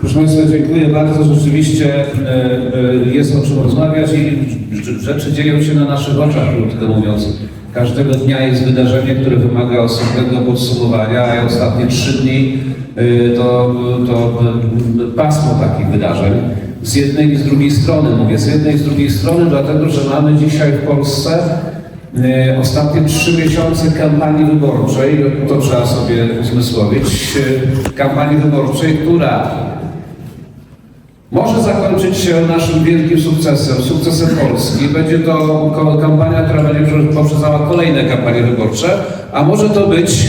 Proszę Państwa, dziękuję bardzo. Rzeczywiście e, jest o czym rozmawiać i rz- rzeczy dzieją się na naszych oczach, krótko mówiąc. Każdego dnia jest wydarzenie, które wymaga osobnego podsumowania, a ostatnie trzy dni e, to, to pasmo takich wydarzeń. Z jednej i z drugiej strony, mówię z jednej i z drugiej strony, dlatego że mamy dzisiaj w Polsce E, Ostatnie trzy miesiące kampanii wyborczej, to trzeba sobie uzmysłowić, kampanii wyborczej, która może zakończyć się naszym wielkim sukcesem, sukcesem Polski. Będzie to kampania, która będzie poprzedzała kolejne kampanie wyborcze, a może to być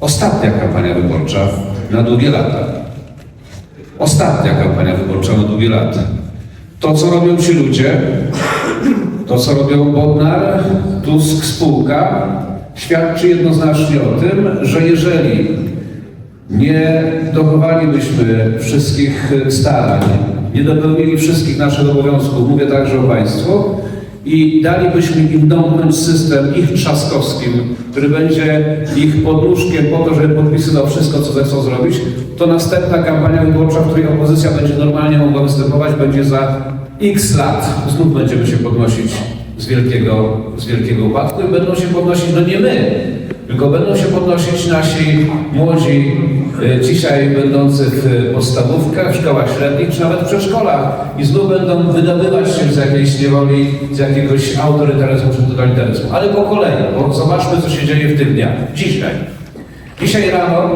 ostatnia kampania wyborcza na długie lata. Ostatnia kampania wyborcza na długie lata. To, co robią ci ludzie, to, co robią Bodnar, Tusk, spółka, świadczy jednoznacznie o tym, że jeżeli nie dochowalibyśmy wszystkich starań, nie dopełnili wszystkich naszych obowiązków, mówię także o Państwu, i dalibyśmy im domknąć system ich trzaskowskim, który będzie ich podnóżkiem po to, żeby podpisywał wszystko, co zechcą zrobić, to następna kampania wyborcza, w której opozycja będzie normalnie mogła występować, będzie za x lat. Znów będziemy się podnosić z wielkiego, z wielkiego upadku i będą się podnosić, no nie my, tylko będą się podnosić nasi młodzi, e, dzisiaj będący w podstawówkach, w szkołach średnich, czy nawet w przedszkolach i znów będą wydobywać się z jakiejś niewoli, z jakiegoś autorytaryzmu czy totalitaryzmu. Ale po kolei, bo zobaczmy, co się dzieje w tych dniach. Dzisiaj. Dzisiaj rano,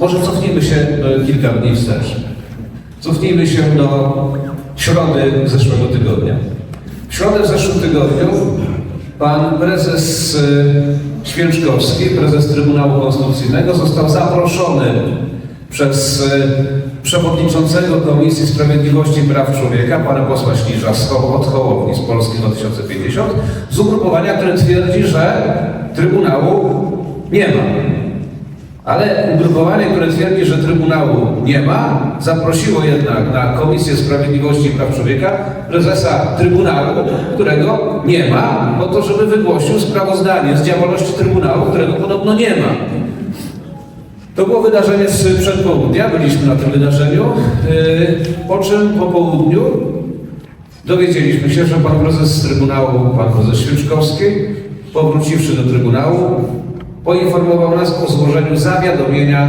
może cofnijmy się kilka dni wstecz. Cofnijmy się do środy zeszłego tygodnia. W środę w zeszłym tygodniu pan prezes e, Święczkowski, prezes Trybunału Konstytucyjnego, został zaproszony przez e, przewodniczącego Komisji Sprawiedliwości i Praw Człowieka, pana posła Śliża od Hołowni z Polski 2050, z ugrupowania, które twierdzi, że Trybunału nie ma. Ale ugrupowanie, które twierdzi, że Trybunału nie ma, zaprosiło jednak na Komisję Sprawiedliwości i Praw Człowieka prezesa Trybunału, którego nie ma, po to, żeby wygłosił sprawozdanie z działalności Trybunału, którego podobno nie ma. To było wydarzenie z przedpołudnia, byliśmy na tym wydarzeniu, yy, po czym po południu dowiedzieliśmy się, że pan prezes Trybunału, pan prezes Świeczkowski, powróciwszy do Trybunału, poinformował nas o złożeniu zawiadomienia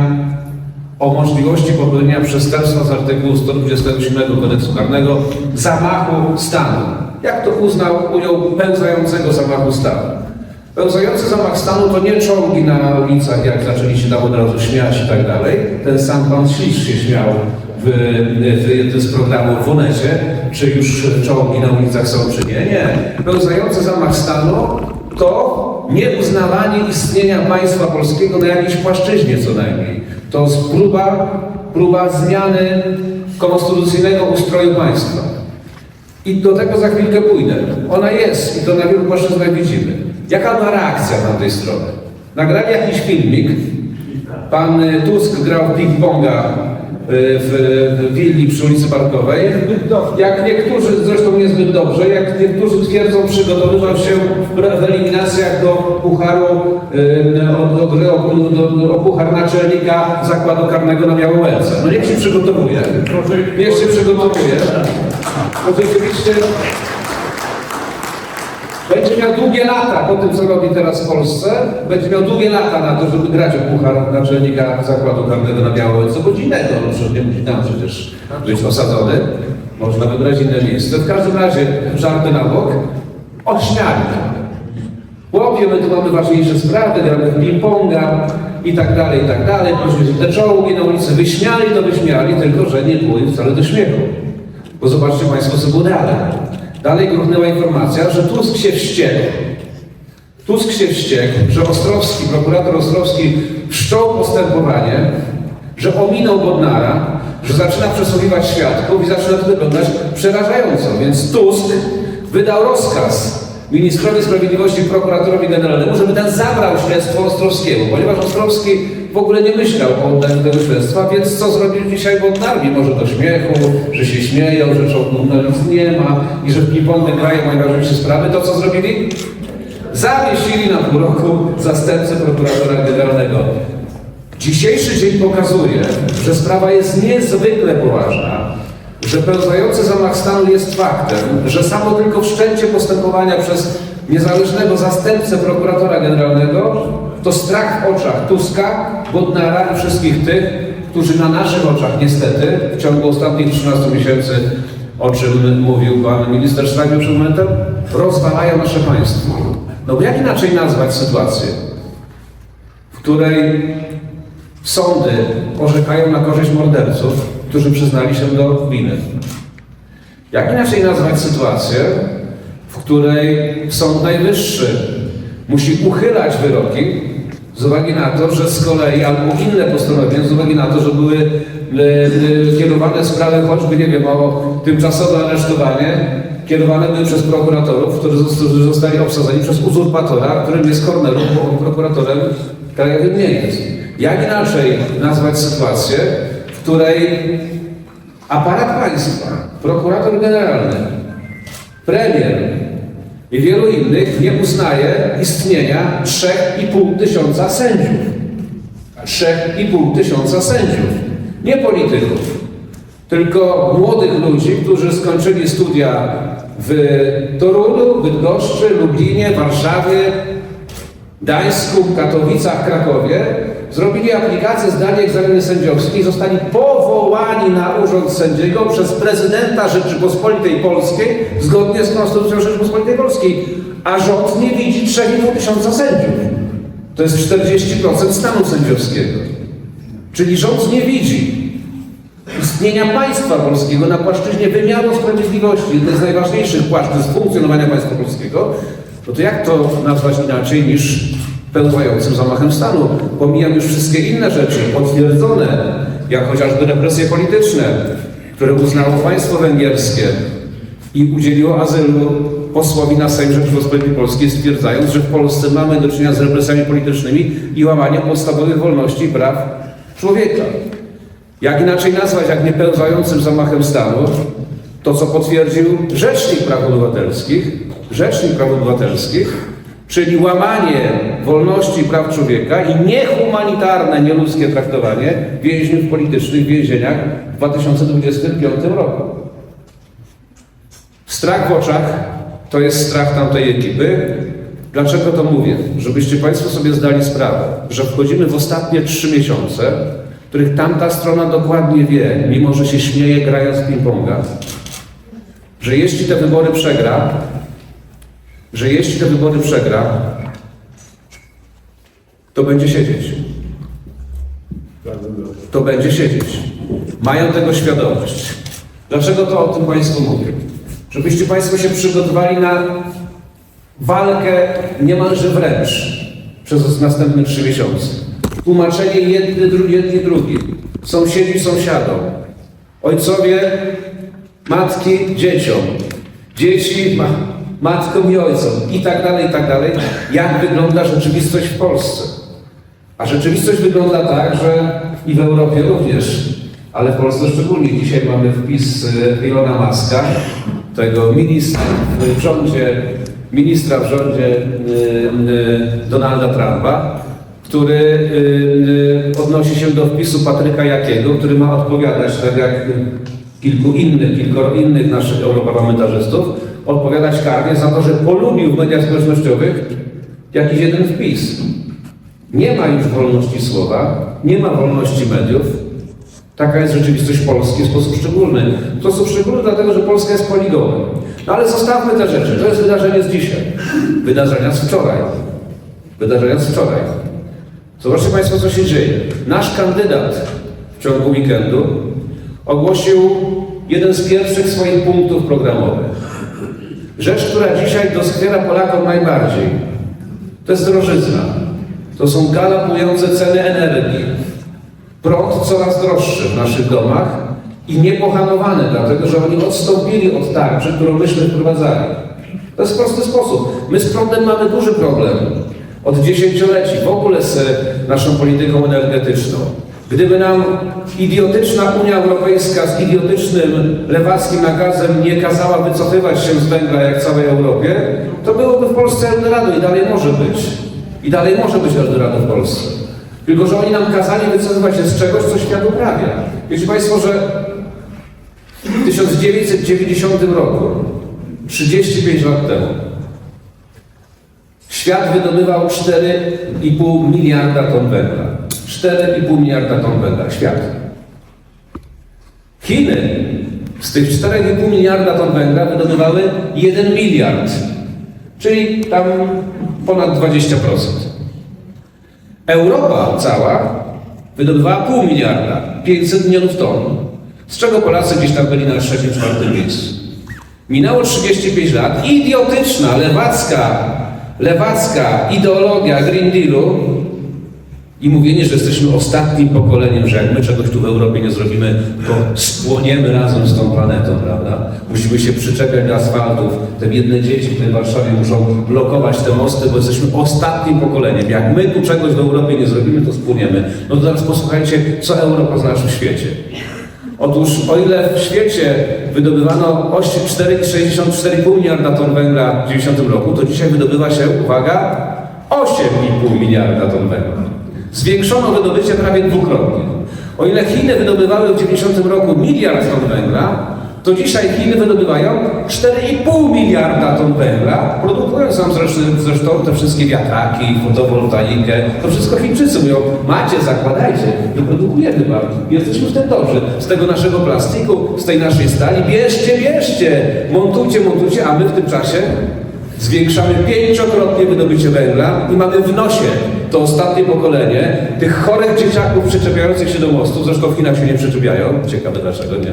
o możliwości popełnienia przestępstwa z artykułu 127 kodeksu karnego zamachu stanu. Jak to uznał, ujął pełzającego zamachu stanu. Pełzający zamach stanu to nie czołgi na ulicach, jak zaczęli się tam od razu śmiać i tak dalej. Ten sam pan Ślisz się śmiał w, w jednym z programów w Onecie, czy już czołgi na ulicach są, czy nie. Nie. Pełzający zamach stanu to nieuznawanie istnienia państwa polskiego na jakiejś płaszczyźnie co najmniej. To jest próba, próba zmiany konstytucyjnego ustroju państwa. I do tego za chwilkę pójdę. Ona jest i to na wielu płaszczyznach widzimy. Jaka była reakcja na tej strony? Nagrali jakiś filmik. Pan Tusk grał w ping-ponga w, w willi przy ulicy Parkowej. Jak niektórzy, zresztą niezbyt dobrze, jak niektórzy twierdzą, przygotowywał się w, eliminacjach do pucharu, y, o, o, gry o, do, o puchar naczelnika zakładu karnego na Białołęce. No niech się przygotowuje. Niech się przygotowuje. Bo rzeczywiście będzie miał długie lata po tym, co robi teraz w Polsce. Będzie miał długie lata na to, żeby grać o puchar naczelnika zakładu karnego na Białołęce, bądź innego. No nie musi tam przecież być osadzony. Można wybrać inne miejsce. W każdym razie, żarty na bok, ośmiali. Chłopie, my tu mamy ważniejsze sprawy, gramy w ping-ponga i tak dalej, i tak dalej. Później te czołgi na ulicy wyśmiali, to wyśmiali, tylko że nie było im wcale do śmiechu. Bo zobaczcie Państwo, co było dalej. Dalej gruchnęła informacja, że Tusk się wściekł. Tusk się wściekł, że Ostrowski, prokurator Ostrowski wszczął postępowanie, że ominął Bodnara, że zaczyna przesłuchiwać świadków i zaczyna to wyglądać przerażająco. Więc Tusk wydał rozkaz ministrowi sprawiedliwości, prokuratorowi generalnemu, żeby ten zabrał śledztwo Ostrowskiemu, ponieważ Ostrowski w ogóle nie myślał o oddaniu tego śledztwa, więc co zrobił dzisiaj Bodnar? Mimo, że do śmiechu, że się śmieją, że nic nie ma i że w ping-pong grają najważniejsze sprawy, to co zrobili? Zawiesili na pół roku zastępcę prokuratora generalnego. Dzisiejszy dzień pokazuje, że sprawa jest niezwykle poważna, że pełzający zamach stanu jest faktem, że samo tylko wszczęcie postępowania przez niezależnego zastępcę prokuratora generalnego to strach w oczach Tuska, Bodnara i wszystkich tych, którzy na naszych oczach niestety w ciągu ostatnich 13 miesięcy, o czym mówił pan minister Sztajner przed momentem, rozwalają nasze państwo. No bo jak inaczej nazwać sytuację, w której sądy orzekają na korzyść morderców, którzy przyznali się do winy? Jak inaczej nazwać sytuację, w której Sąd Najwyższy musi uchylać wyroki z uwagi na to, że z kolei, albo inne postanowienia, z uwagi na to, że były e, e, kierowane sprawy, choćby, nie wiem, o tymczasowe aresztowanie, kierowane były przez prokuratorów, którzy zosta- którzy zostali obsadzeni przez uzurpatora, którym jest Kornelów, bo prokuratorem krajowym nie jest. Jak inaczej nazwać sytuację, której aparat państwa, prokurator generalny, premier i wielu innych nie uznaje istnienia 3,5 tysiąca sędziów. 3,5 tysiąca sędziów. Nie polityków, tylko młodych ludzi, którzy skończyli studia w Toruniu, Bydgoszczy, Lublinie, Warszawie, Gdańsku, Katowicach, Krakowie, zrobili aplikację, zdali egzaminy sędziowskie i zostali powołani na urząd sędziego przez prezydenta Rzeczypospolitej Polskiej zgodnie z Konstytucją Rzeczypospolitej Polskiej, a rząd nie widzi 3,5 tysiąca sędziów. To jest 40% stanu sędziowskiego. Czyli rząd nie widzi istnienia państwa polskiego na płaszczyźnie wymiaru sprawiedliwości, jednej z najważniejszych płaszczyzn funkcjonowania państwa polskiego, no to jak to nazwać inaczej niż pełzającym zamachem stanu? Pomijam już wszystkie inne rzeczy potwierdzone, jak chociażby represje polityczne, które uznało państwo węgierskie i udzieliło azylu posłowi na Sejm Rzeczypospolitej Polskiej, stwierdzając, że w Polsce mamy do czynienia z represjami politycznymi i łamaniem podstawowych wolności i praw człowieka. Jak inaczej nazwać, jak nie pełzającym zamachem stanu, to co potwierdził Rzecznik Praw Obywatelskich, Rzecznik Praw Obywatelskich, czyli łamanie wolności i praw człowieka i niehumanitarne, nieludzkie traktowanie więźniów politycznych w więzieniach w 2025 roku. Strach w oczach to jest strach tamtej ekipy. Dlaczego to mówię? Żebyście Państwo sobie zdali sprawę, że wchodzimy w ostatnie trzy miesiące, których tamta strona dokładnie wie, mimo że się śmieje grając w ping-ponga, że jeśli te wybory przegra, że jeśli te wybory przegra, to będzie siedzieć. To będzie siedzieć. Mają tego świadomość. Dlaczego to o tym Państwu mówię? Żebyście Państwo się przygotowali na walkę niemalże wręcz przez następne trzy miesiące. Tłumaczenie jedni, dru, jedni drugim, sąsiedzi sąsiadom, ojcowie, matki dzieciom, dzieci ma, matkom i ojcom i tak dalej, i tak dalej, jak wygląda rzeczywistość w Polsce. A rzeczywistość wygląda tak, że i w Europie również, ale w Polsce szczególnie. Dzisiaj mamy wpis y, Ilona Maska, tego ministra w rządzie, ministra w rządzie y, y, Donalda Trumpa, który odnosi się do wpisu Patryka Jakiego, który ma odpowiadać, tak jak kilku innych, kilkoro innych naszych europarlamentarzystów, odpowiadać karnie za to, że polubił w mediach społecznościowych jakiś jeden wpis. Nie ma już wolności słowa, nie ma wolności mediów. Taka jest rzeczywistość Polski w sposób szczególny. W sposób szczególny dlatego, że Polska jest poligonem. No ale zostawmy te rzeczy. To jest wydarzenie z dzisiaj. Wydarzenia z wczoraj. Wydarzenia z wczoraj. Zobaczcie Państwo, co się dzieje. Nasz kandydat w ciągu weekendu ogłosił jeden z pierwszych swoich punktów programowych. Rzecz, która dzisiaj doskwiera Polakom najbardziej, to jest drożyzna. To są galopujące ceny energii. Prąd coraz droższy w naszych domach i niepohamowany, dlatego że oni odstąpili od tarczy, którą myśmy wprowadzali. To jest prosty sposób. My z prądem mamy duży problem. Od dziesięcioleci w ogóle z naszą polityką energetyczną. Gdyby nam idiotyczna Unia Europejska z idiotycznym lewackim nakazem nie kazała wycofywać się z węgla jak w całej Europie, to byłoby w Polsce Eldorado i dalej może być. I dalej może być Eldorado w Polsce. Tylko, że oni nam kazali wycofywać się z czegoś, co świat uprawia. Wiecie Państwo, że w 1990 roku, 35 lat temu, świat wydobywał 4,5 miliarda ton węgla. 4,5 miliarda ton węgla. Świat. Chiny z tych 4,5 miliarda ton węgla wydobywały 1 miliard, czyli tam ponad 20%. Europa cała wydobywała pół miliarda, 500 milionów ton, z czego Polacy gdzieś tam byli na trzecim, czwartym miejscu. Minęło 35 lat idiotyczna, lewacka, lewacka ideologia Green Dealu i mówienie, że jesteśmy ostatnim pokoleniem, że jak my czegoś tu w Europie nie zrobimy, to spłoniemy razem z tą planetą, prawda? Musimy się przyczepiać do asfaltów. Te biedne dzieci w tej Warszawie muszą blokować te mosty, bo jesteśmy ostatnim pokoleniem. Jak my tu czegoś w Europie nie zrobimy, to spłoniemy. No to teraz posłuchajcie, co Europa znaczy w świecie. Otóż o ile w świecie wydobywano 4,64 miliarda ton węgla w 90 roku, to dzisiaj wydobywa się, uwaga, 8,5 miliarda ton węgla. Zwiększono wydobycie prawie dwukrotnie. O ile Chiny wydobywały w 90 roku miliard ton węgla, to dzisiaj Chiny wydobywają 4,5 miliarda ton węgla, produkując nam zresztą, zresztą te wszystkie wiatraki, fotowoltaikę. To wszystko Chińczycy mówią, macie, zakładajcie, wyprodukujemy wam. Jesteśmy w tym dobrzy. Z tego naszego plastiku, z tej naszej stali, bierzcie, bierzcie, montujcie, montujcie, a my w tym czasie zwiększamy pięciokrotnie wydobycie węgla i mamy w nosie to ostatnie pokolenie tych chorych dzieciaków przyczepiających się do mostu, zresztą w Chinach się nie przyczepiają, ciekawe dlaczego nie.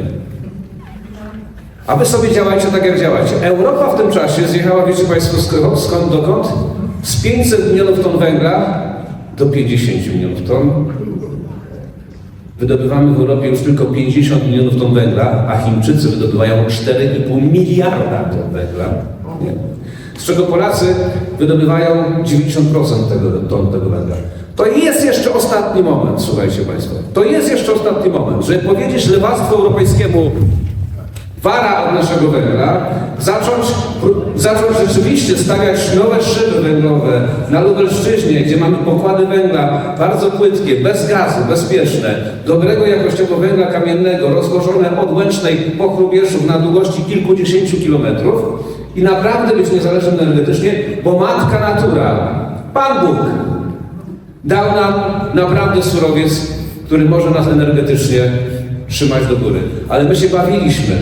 A wy sobie działajcie tak, jak działacie. Europa w tym czasie zjechała, wiecie Państwo, skąd, skąd dokąd? Z 500 milionów ton węgla do 50 milionów ton. Wydobywamy w Europie już tylko 50 milionów ton węgla, a Chińczycy wydobywają 4,5 miliarda ton węgla. Nie. Z czego Polacy wydobywają 90% tego, ton tego węgla. To jest jeszcze ostatni moment, słuchajcie Państwo. To jest jeszcze ostatni moment, żeby powiedzieć lewactwu europejskiemu, wara od naszego węgla, zacząć, zacząć rzeczywiście stawiać nowe szyby węglowe na Lubelszczyźnie, gdzie mamy pokłady węgla bardzo płytkie, bez gazu, bezpieczne, dobrego jakościowo węgla kamiennego, rozłożone od Łęcznej po Chrubieszów na długości kilkudziesięciu kilometrów i naprawdę być niezależnym energetycznie, bo matka natura, Pan Bóg dał nam naprawdę surowiec, który może nas energetycznie trzymać do góry. Ale my się bawiliśmy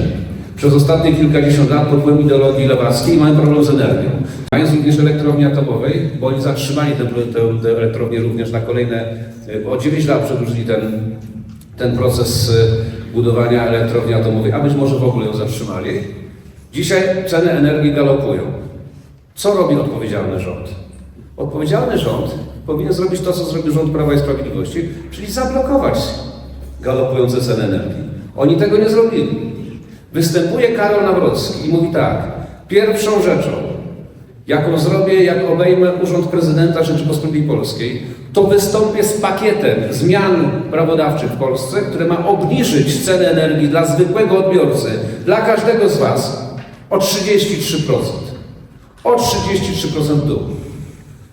przez ostatnie kilkadziesiąt lat pod wpływem ideologii lewackiej i mamy problem z energią. Mając również elektrownię atomowej, bo oni zatrzymali tę, elektrownię również na kolejne, e, o 9 lat przedłużyli ten, ten proces e, budowania elektrowni atomowej, a być może w ogóle ją zatrzymali. Dzisiaj ceny energii galopują. Co robi odpowiedzialny rząd? Odpowiedzialny rząd powinien zrobić to, co zrobił rząd Prawa i Sprawiedliwości, czyli zablokować galopujące ceny energii. Oni tego nie zrobili. Występuje Karol Nawrocki i mówi tak. Pierwszą rzeczą, jaką zrobię, jak obejmę urząd prezydenta Rzeczypospolitej Polskiej, to wystąpię z pakietem zmian prawodawczych w Polsce, które ma obniżyć cenę energii dla zwykłego odbiorcy, dla każdego z Was o 33%. O 33% w dół.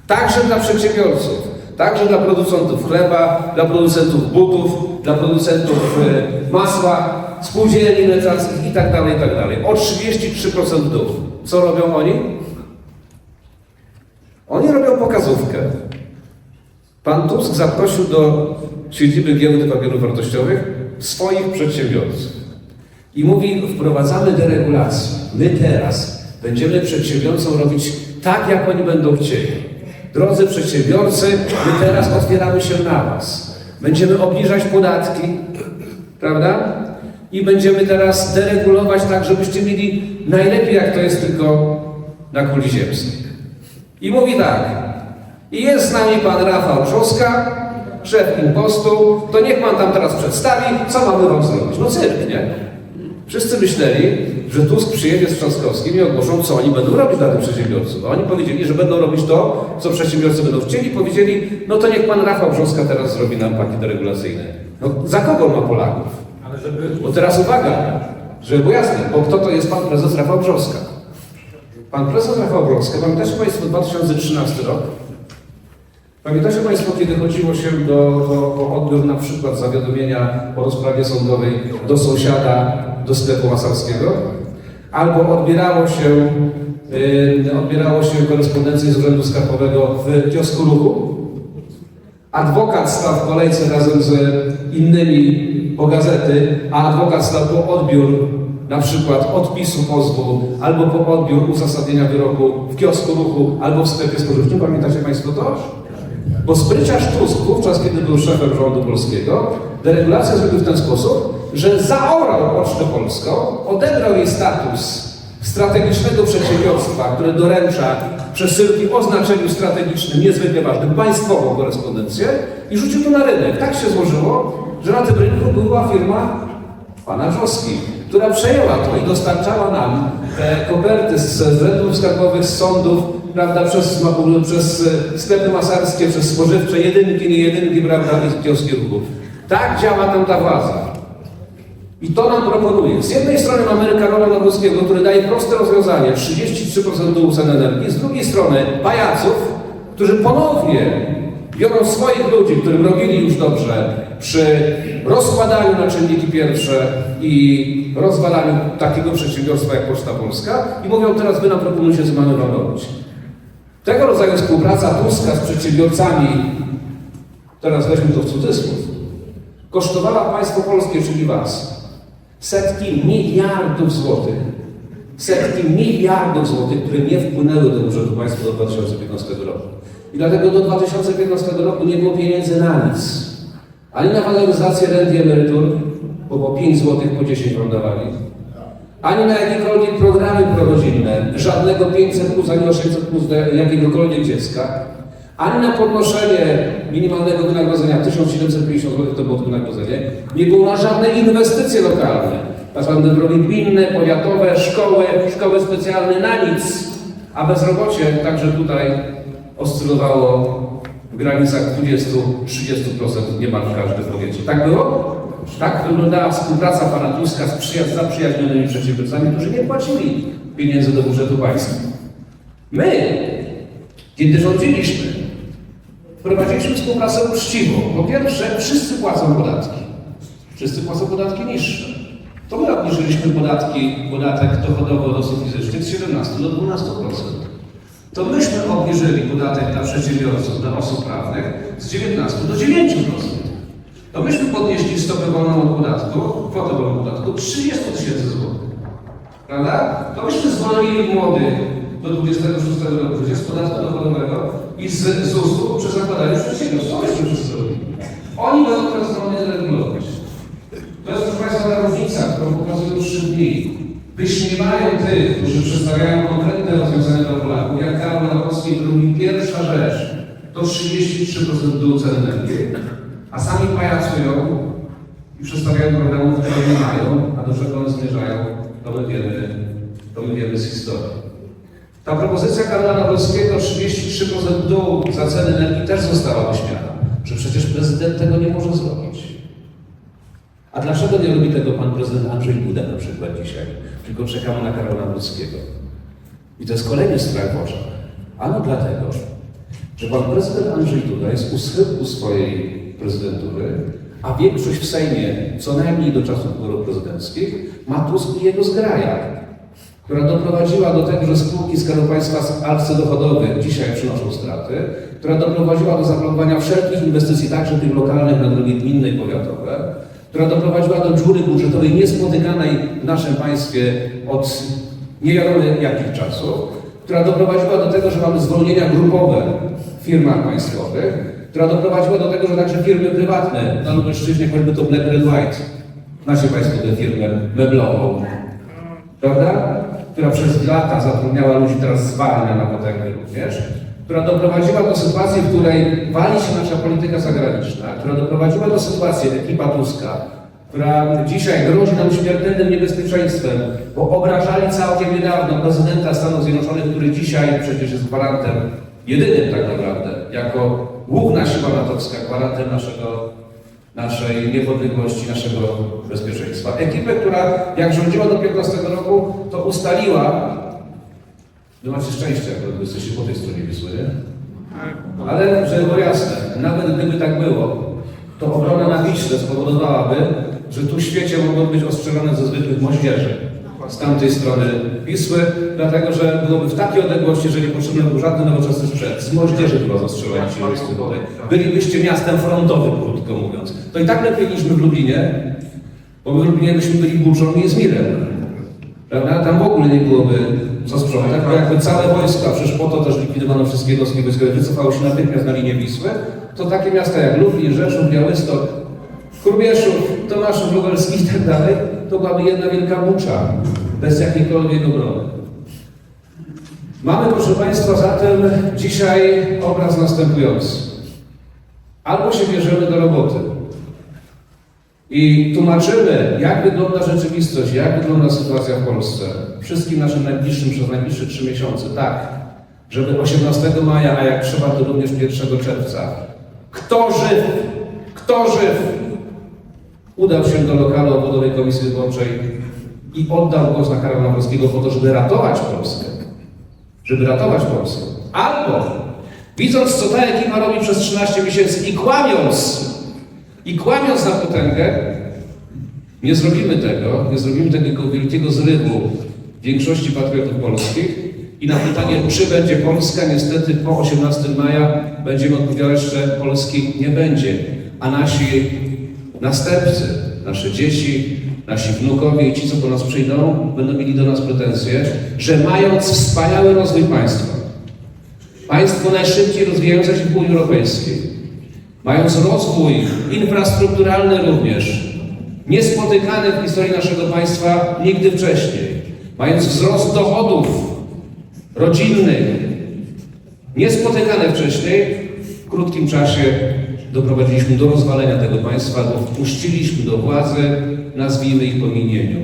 Także dla przedsiębiorców, także dla producentów chleba, dla producentów butów, dla producentów e, masła, spółdzielni mleczarskim i tak dalej, i tak dalej. O 33% w dół. Co robią oni? Oni robią pokazówkę. Pan Tusk zaprosił do siedziby giełdy papierów wartościowych swoich przedsiębiorców. I mówi, wprowadzamy deregulację. My teraz będziemy przedsiębiorcom robić tak, jak oni będą chcieli. Drodzy przedsiębiorcy, my teraz otwieramy się na Was. Będziemy obniżać podatki, prawda? I będziemy teraz deregulować tak, żebyście mieli najlepiej, jak to jest tylko na kuli ziemskiej. I mówi tak, i jest z nami pan Rafał Brzoska, szef impostu, to niech pan tam teraz przedstawi, co mamy wam zrobić. No cyrk, nie? Wszyscy myśleli, że Tusk przyjedzie z Trzaskowskim i ogłoszą, co oni będą robić dla tych przedsiębiorców. A oni powiedzieli, że będą robić to, co przedsiębiorcy będą chcieli. Powiedzieli, no to niech pan Rafał Brzoska teraz zrobi nam pakiet deregulacyjny. No za kogo ma Polaków? Bo teraz uwaga, żeby było jasne, bo kto to jest pan prezes Rafał Brzoska? Pan prezes Rafał Brzoska, pamiętacie Państwo 2013 rok? Pamiętacie Państwo, kiedy chodziło się do, do, o odbiór na przykład zawiadomienia o rozprawie sądowej do sąsiada, do sklepu masarskiego? Albo odbierało się, yy, odbierało się korespondencję z Urzędu Skarbowego w kiosku ruchu? Adwokat stał w kolejce razem z innymi po gazety, a adwokat stał po odbiór na przykład odpisu pozwu, albo po odbiór uzasadnienia wyroku w kiosku ruchu, albo w sklepie spożywczym. Pamiętacie Państwo to? Bo spryciarz Tusk, wówczas kiedy był szefem rządu polskiego, deregulację zrobił w ten sposób, że zaorał Pocztę Polską, odebrał jej status strategicznego przedsiębiorstwa, które doręcza przesyłki o znaczeniu strategicznym, niezwykle ważnym, państwową korespondencję i rzucił to na rynek. Tak się złożyło, że na tym rynku była firma pana Wrzoski, która przejęła to i dostarczała nam te koperty z urzędów skarbowych, z sądów, prawda, przez, przez e, sklepy masarskie, przez spożywcze, jedynki, nie jedynki, prawda, i kioski ruchów. Tak działa tam ta władza. I to nam proponuje. Z jednej strony mamy Karola Nawrockiego, który daje proste rozwiązanie, 33% dół cen energii, z drugiej strony pajaców, którzy ponownie biorą swoich ludzi, którym robili już dobrze przy rozkładaniu na czynniki pierwsze i rozwalaniu takiego przedsiębiorstwa jak Poczta Polska i mówią teraz wy nam proponujecie, robić. Tego rodzaju współpraca Tuska z przedsiębiorcami, teraz weźmy to w cudzysłów, kosztowała państwo polskie, czyli was, setki miliardów złotych. Setki miliardów złotych, które nie wpłynęły do budżetu państwa do 2015 roku. I dlatego do 2015 roku nie było pieniędzy na nic. Ani na waloryzację rent i emerytur, bo po 5 złotych po 10 wam dawali. Ani na jakiekolwiek programy prorodzinne, żadnego 500 plus, ani 800 plus jakiegokolwiek dziecka, ani na podnoszenie minimalnego wynagrodzenia 1750 zł to było wynagrodzenie, nie było na żadne inwestycje lokalne, na żadne drogi gminne, powiatowe, szkoły, szkoły specjalne, na nic. A bezrobocie także tutaj oscylowało w granicach 20-30% niemal w każdym powiecie. Tak było? Tak wyglądała współpraca pana Tuska z przyja- zaprzyjaźnionymi przedsiębiorcami, którzy nie płacili pieniędzy do budżetu państwa. My, kiedy rządziliśmy, wprowadziliśmy współpracę uczciwą. Po pierwsze, wszyscy płacą podatki. Wszyscy płacą podatki niższe. To my obniżyliśmy podatki, podatek dochodowy od osób fizycznych z 17 do 12%. To myśmy obniżyli podatek dla przedsiębiorców, dla osób prawnych z 19 do 9%. To myśmy podnieśli stopę wolną od podatku, kwotę wolną od podatku 30 tysięcy złotych. Prawda? To myśmy zwolnili młodych do 26 roku życia z podatku dochodowego i z ZUS-u przy zakładaniu przedsiębiorstw. To myśmy wszyscy zrobili. Oni będą teraz zdolni regulować. To jest, proszę Państwa, ta różnica, którą pokazują trzy dni. Wyśmiewają tych, którzy przedstawiają konkretne rozwiązania dla Polaków, jak Karol Nawrocki, który mówi pierwsza rzecz to 33% dół cen energii, a sami pajacują i przedstawiają programów, które nie mają, a do czego one zmierzają, to my wiemy, to my wiemy z historii. Ta propozycja Karola Nawrockiego 33% dół za ceny energii też została wyśmiana, że przecież prezydent tego nie może zrobić. A dlaczego nie robi tego pan prezydent Andrzej Duda na przykład dzisiaj? Tylko czekamy na Karola Nawrockiego. I to jest kolejny strach w oczach. Ano dlatego, że pan prezydent Andrzej Duda jest u schyłku swojej prezydentury, a większość w Sejmie, co najmniej do czasów wyborów prezydenckich, ma Tusk i jego zgraja, która doprowadziła do tego, że spółki Skarbu Państwa z akcji dochodowych dzisiaj przynoszą straty, która doprowadziła do zablokowania wszelkich inwestycji, także tych lokalnych na drogi gminne i powiatowe, która doprowadziła do dziury budżetowej niespotykanej w naszym państwie od nie wiadomo jakich czasów, która doprowadziła do tego, że mamy zwolnienia grupowe w firmach państwowych, która doprowadziła do tego, że także firmy prywatne, na Lubelszczyźnie choćby to Black Red White, znacie Państwo tę firmę meblową, prawda? Która przez lata zatrudniała ludzi, teraz zwalnia na potęgę również, która doprowadziła do sytuacji, w której wali się nasza polityka zagraniczna, która doprowadziła do sytuacji ekipa Tuska, która dzisiaj grozi nam śmiertelnym niebezpieczeństwem, bo obrażali całkiem niedawno prezydenta Stanów Zjednoczonych, który dzisiaj przecież jest gwarantem, jedynym tak naprawdę, jako główna siła natowska, gwarantem naszego naszej niepodległości, naszego bezpieczeństwa. Ekipę, która jak rządziła do 15 roku, to ustaliła, wy macie szczęście, wy jesteście po tej stronie Wisły? Ale, żeby było jasne, nawet gdyby tak było, to obrona na Wiśle spowodowałaby, że tu w świecie mogą być ostrzelone ze zwykłych moździerzy z tamtej strony Wisły, dlatego że byłoby w takiej odległości, że nie potrzebny był żadny nowoczesny sprzęt. Z moździerzy było zastrzelani ci wszyscy tutaj. Bylibyście miastem frontowym, krótko mówiąc. To i tak lepiej niż my w Lublinie, bo my w Lublinie byśmy byli Buczą i Izmirem. Prawda? Tam w ogóle nie byłoby co sprzątać, bo jakby całe wojska, przecież po to też likwidowano wszystkie jednostki wojskowe, wycofały się natychmiast na linię Wisły, to takie miasta jak Lublin, Rzeszów, Białystok, Kurbieszów, Tomaszów, Lubelski i tak dalej, to byłaby jedna wielka bucza, bez jakiejkolwiek obrony. Mamy, proszę Państwa, zatem dzisiaj obraz następujący. Albo się bierzemy do roboty, i tłumaczymy, jak wygląda rzeczywistość, jak wygląda sytuacja w Polsce. Wszystkim naszym najbliższym przez najbliższe trzy miesiące. Tak, żeby 18 maja, a jak trzeba, to również 1 czerwca. Kto żyw, kto żyw, udał się do lokalu obwodowej komisji wyborczej i oddał głos na Karola Nawrockiego po to, żeby ratować Polskę. Żeby ratować Polskę. Albo, widząc, co ta ekipa robi przez 13 miesięcy i kłamiąc, i kłamiąc na potęgę, nie zrobimy tego, nie zrobimy tego wielkiego zrywu większości patriotów polskich i na pytanie, czy będzie Polska, niestety po 18 maja będziemy odpowiadać, że Polski nie będzie, a nasi następcy, nasze dzieci, nasi wnukowie i ci, co po nas przyjdą, będą mieli do nas pretensje, że mając wspaniały rozwój państwa, państwo najszybciej rozwijające się w Unii Europejskiej, mając rozwój infrastrukturalny również, niespotykany w historii naszego państwa nigdy wcześniej, mając wzrost dochodów rodzinnych, niespotykany wcześniej, w krótkim czasie doprowadziliśmy do rozwalenia tego państwa, bo wpuściliśmy do władzy, nazwijmy ich po imieniu,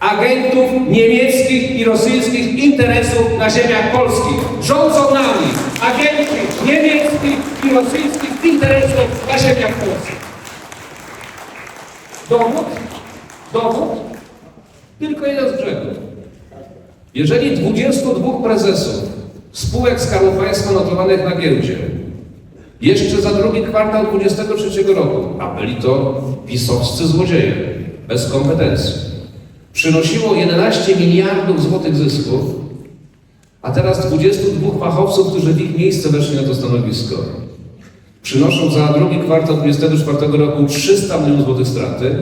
agentów niemieckich i rosyjskich interesów na ziemiach polskich. Rządzą nami agenci niemieckich i rosyjskich interesów na ziemiach polskich. Dowód? Dowód? Tylko jeden z brzegów. Jeżeli 22 prezesów spółek Skarbu Państwa notowanych na giełdzie jeszcze za drugi kwartał 23 roku, a byli to pisowscy złodzieje, bez kompetencji, przynosiło 11 miliardów złotych zysków, a teraz 22 fachowców, którzy w ich miejsce weszli na to stanowisko, przynoszą za drugi kwartał 24 roku 300 milionów złotych straty,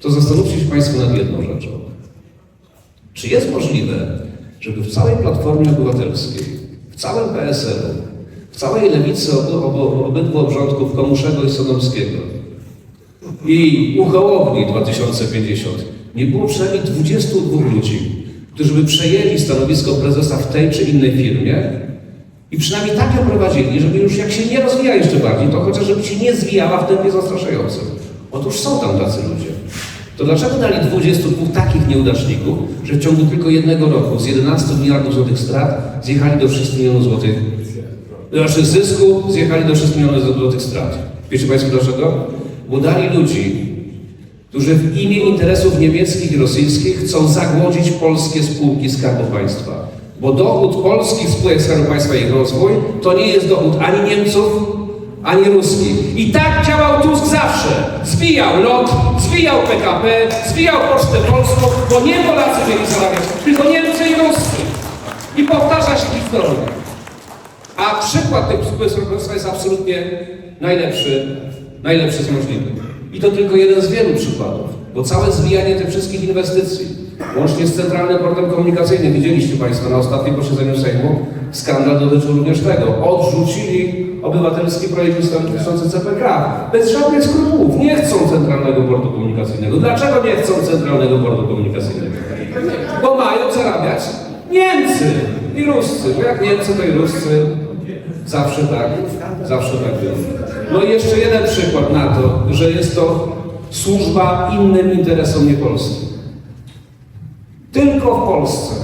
to zastanówcie się Państwo nad jedną rzeczą. Czy jest możliwe, żeby w całej Platformie Obywatelskiej, w całym PSL-u, w całej lewicy obydwu obrządków Komuszego i Sodomskiego i u Hołowni 2050 nie było przynajmniej 22 ludzi, którzy by przejęli stanowisko prezesa w tej czy innej firmie i przynajmniej tak ją prowadzili, żeby już jak się nie rozwija jeszcze bardziej, to chociaż żeby się nie zwijała w tempie zastraszającym. Otóż są tam tacy ludzie. To dlaczego dali 22 takich nieudaczników, że w ciągu tylko jednego roku z 11 miliardów złotych strat zjechali do 6 milionów złotych, znaczy zysku zjechali do 6 milionów złotych strat. Wiecie Państwo dlaczego? Bo dali ludzi, którzy w imię interesów niemieckich i rosyjskich chcą zagłodzić polskie spółki Skarbu Państwa. Bo dochód polskich spółek Skarbu Państwa i ich rozwój to nie jest dochód ani Niemców, ani ruskich. I tak działał Tusk zawsze. Zwijał LOT, zwijał PKP, zwijał Pocztę Polską, bo nie Polacy mieli zarabiać, tylko Niemcy i Ruscy. I powtarza się historia. A przykład tych Państwa jest absolutnie najlepszy, najlepszy z możliwych. I to tylko jeden z wielu przykładów, bo całe zwijanie tych wszystkich inwestycji, łącznie z Centralnym Portem Komunikacyjnym, widzieliście Państwo na ostatnim posiedzeniu Sejmu, skandal dotyczył również tego. Odrzucili obywatelski projekt ustawy dotyczący CPK bez żadnych skrupułów. Nie chcą Centralnego Portu Komunikacyjnego. Dlaczego nie chcą Centralnego Portu Komunikacyjnego? Bo mają zarabiać Niemcy i Ruscy. Bo jak Niemcy, to i Ruscy Zawsze tak, zawsze tak było. No i jeszcze jeden przykład na to, że jest to służba innym interesom nie polskim. Tylko w Polsce.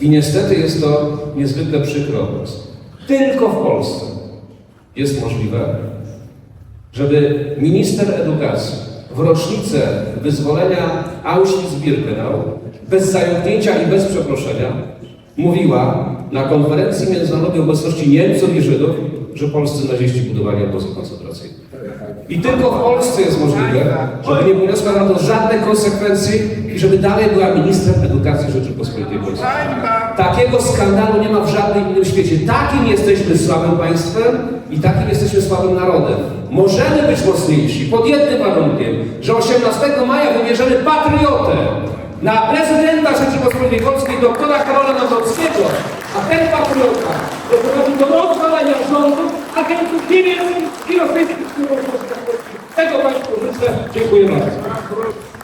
I niestety jest to niezwykle przykry obraz. Tylko w Polsce jest możliwe, żeby minister edukacji w rocznicę wyzwolenia Auschwitz-Birkenau bez zająknięcia i bez przeproszenia mówiła na konferencji międzynarodowej obecności Niemców i Żydów, że polscy naziści budowali obozy koncentracyjne. I tylko w Polsce jest możliwe, żeby nie poniosła na to żadnych konsekwencji i żeby dalej była ministrem edukacji Rzeczypospolitej Polskiej. Takiego skandalu nie ma w żadnym innym świecie. Takim jesteśmy słabym państwem i takim jesteśmy słabym narodem. Możemy być mocniejsi pod jednym warunkiem, że 18 maja wybierzemy patriotę na prezydenta Rzeczypospolitej Polskiej, doktora Karola Nawrockiego, a ten patriota doprowadzi do rozwalenia rządu, agentów niemieckich i rosyjskich. Tego Państwu życzę. Dziękuję bardzo.